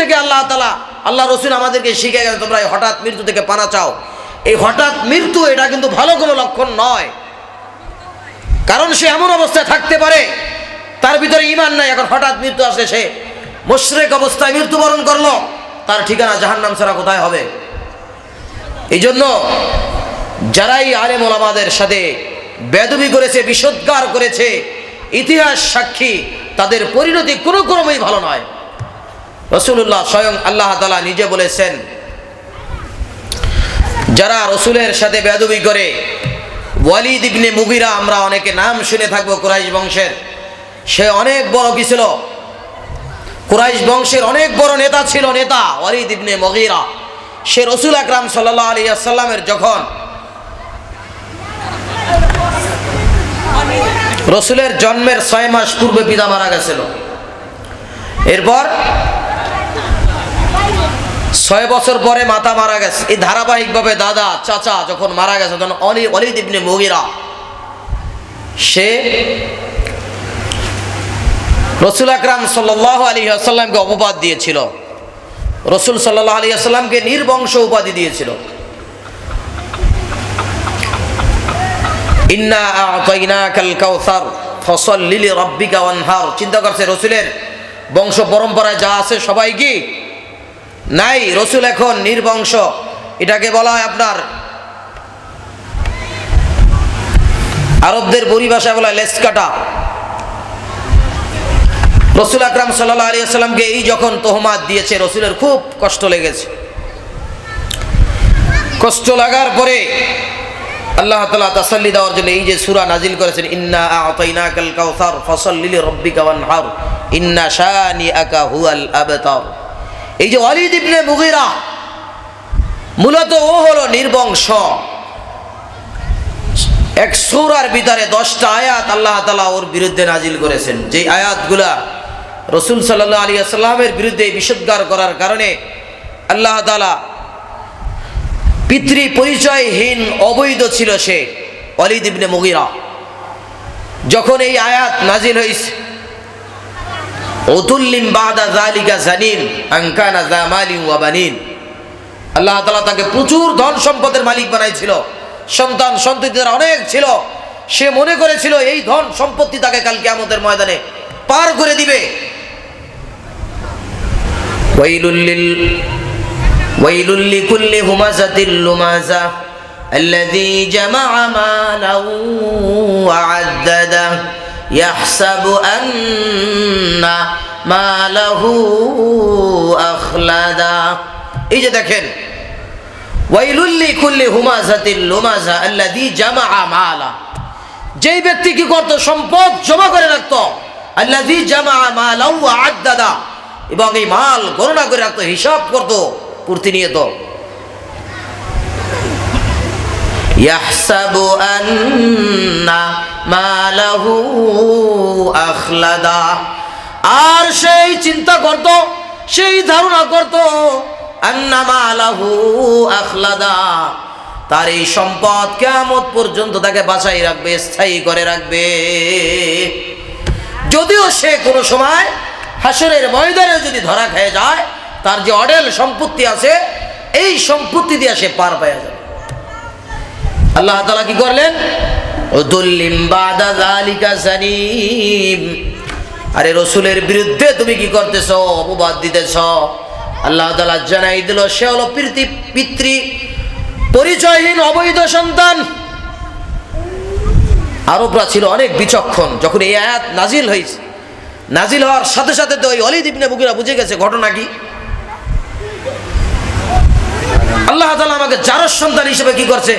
থেকে আল্লাহ তালা আল্লাহ রসুল আমাদেরকে শিখে গেছে, তোমরা এই হঠাৎ মৃত্যু থেকে পানা চাও। এই হঠাৎ মৃত্যু এটা কিন্তু ভালো কোনো লক্ষণ নয়। কারণ সে এমন অবস্থায় থাকতে পারে, তার ভিতরে ইমান নাই, এখন হঠাৎ মৃত্যু আসলে সে। মুশরেক অবস্থায় মৃত্যুবরণ করল, তার ঠিকানা জাহান্নাম ছাড়া কোথায় হবে? এই জন্য যারাই আলেম ওলামাদের সাথে বেদবি করেছে, বিষোদ্গার করেছে, ইতিহাস সাক্ষী, তাদের পরিণতি কোনো ক্রমেই ভালো নয়। রসুল্লাহ স্বয়ং আল্লাহ তালা নিজে বলেছেন, যারা রসুলের সাথে বেদবি করে, ওয়ালিদ ইবনে মুগিরা, আমরা অনেকে নাম শুনে থাকব কুরাইশ বংশের, সে অনেক বড় কি ছিল? কুরাইশ বংশের অনেক বড় নেতা ছিল নেতা ওয়ালিদ ইবনে মগিরা। সে রসুল আকরাম সাল্লাহ আলী আসাল্লামের যখন রসুলের জন্মের ছয় মাস পূর্বে পিতা মারা গেছিল। এরপর ছয় বছর পরে মাতা মারা গেছে। এই ধারাবাহিকভাবে দাদা, চাচা যখন মারা গেছে, তখন অলি, অলিদ ইবনে মগিরা, সে রসুল আকরাম সাল্লাহ আলী আসাল্লামকে অপবাদ দিয়েছিল। রসুল সাল্লাহ আলী আসাল্লামকে নির্বংশ উপাধি দিয়েছিল। ইন্না আতাইনা কাল কাউসার ফসল লিলি রব্বিকা ওয়ানহার। চিন্তা করছে রসুলের বংশ পরম্পরায় যা আছে সবাই কি? নাই, রসুল এখন নির্বংশ। এটাকে বলা হয় আপনার আরবদের পরিভাষায় বলা লেস কাটা রসুল আকরাম সাল্লাহ আলী আসসালামকে এই যখন তোহমাত দিয়েছে, রসুলের খুব কষ্ট লেগেছে। কষ্ট লাগার পরে আল্লাহ তালা তাসাল্লি দেওয়ার জন্য এই যে সুরা নাজিল করেছেন, ইন্না আতাইনা কাল কাউসার ফসল লিলি রব্বিকা ওয়ানহার, ইন্না শানি আকা হুয়াল আবতার। এই যে ওয়ালিদ ইবনে মুগিরা, মূলত ও হলো নির্বংশ। এক সূরার ভিতরে দশটা আয়াত আল্লাহ তালা ওর বিরুদ্ধে নাজিল করেছেন। যেই আয়াতগুলা রসুল সাল্লাহ আলী আসসালামের বিরুদ্ধে বিষোদ্গার করার কারণে আল্লাহ তালা পিতৃ পরিচয়হীন অবৈধ ছিল সে অলিদ ইবনে মুগিরা। যখন এই আয়াত নাজিল হয়েছে ওতুল্লিম বাদা জালিকা জানিন আঙ্কানা জামালিন ওয়াবানিন আল্লাহ তালা তাকে প্রচুর ধন সম্পদের মালিক বানাইছিল সন্তান সন্ততি তার অনেক ছিল সে মনে করেছিল এই ধন সম্পত্তি তাকে কালকে আমাদের ময়দানে পার করে দিবে ওয়াইলুল্লিল ويل لكل همزة لمزة الذي جمع مالا وعدده يحسب أن ماله أخلدا এই যে দেখেন ওয়াইলুল্লি কুল্লি হুমাজাতিল লুমাজা আল্লাযী জামাআ মালা যেই ব্যক্তি কি করত সম্পদ জমা করে রাখতো আল্লাযী জামাআ মালাউ ওয়া আদ্দাদা এবং এই মাল গণনা করে রাখতো হিসাব করতো প্রতিনিয়ত ইয়াহসাবু আন্না মালাহু আখলাদা। আর সেই চিন্তা করত, সেই ধারণা করত, আন্না মালাহু আখলাদা। তার এই সম্পদ কেমত পর্যন্ত তাকে বাঁচাই রাখবে, স্থায়ী করে রাখবে। যদিও সে কোনো সময় হাসরের ময়দানে যদি ধরা খেয়ে যায়, তার যে অডেল সম্পত্তি আছে, এই সম্পত্তি দিয়ে সে পার পাওয়া যাবে। আল্লাহ তালা কি করলেন? আরে রসুলের বিরুদ্ধে তুমি কি করতেছ? অপবাদ দিতেছ। আল্লাহ তালা জানাই দিল, সে হলো পিতৃ পিতৃ পরিচয়হীন অবৈধ সন্তান। আরবরা ছিল অনেক বিচক্ষণ, যখন এই আয়াত নাজিল হয়েছে। নাজিল হওয়ার সাথে সাথে তো ওই অলিদ ইবনে বুকিরা বুঝে গেছে ঘটনা কি। আল্লাহ তালা আমাকে চারস সন্তান হিসেবে কি করছে?